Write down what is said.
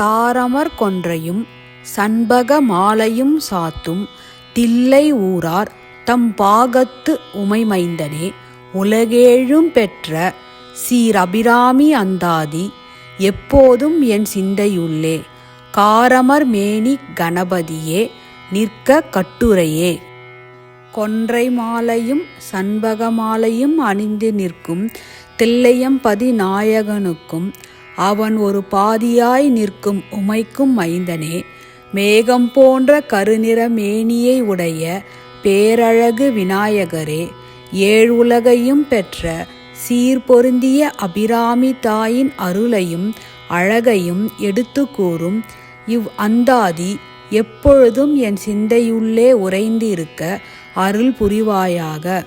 தாரமர் கொன்றையும் சண்பக மாலையும் சாத்தும் தில்லை ஊரார் தம் பாகத்து உமைமைந்தனே. உலகேழும் பெற்ற சீரபிராமி அந்தாதி எப்போதும் என் சிந்தையுள்ளே. காரமர் மேனி கணபதியே நிற்க கட்டுரையே. கொன்றை மாலையும் சண்பக மாலையும் அணிந்து நிற்கும் தில்லையம்பதி நாயகனுக்கும் அவன் ஒரு பாதியாய் நிற்கும் உமைக்கும் மைந்தனே. மேகம் போன்ற கருநிற மேனியை உடைய பேரழகு விநாயகரே ஏழுலகையும் பெற்ற சீர்பொருந்திய அபிராமி தாயின் அருளையும் அழகையும் எடுத்து கூறும் இவ் அந்தாதி எப்பொழுதும் என் சிந்தையுள்ளே உறைந்திருக்க அருள் புரிவாயாக.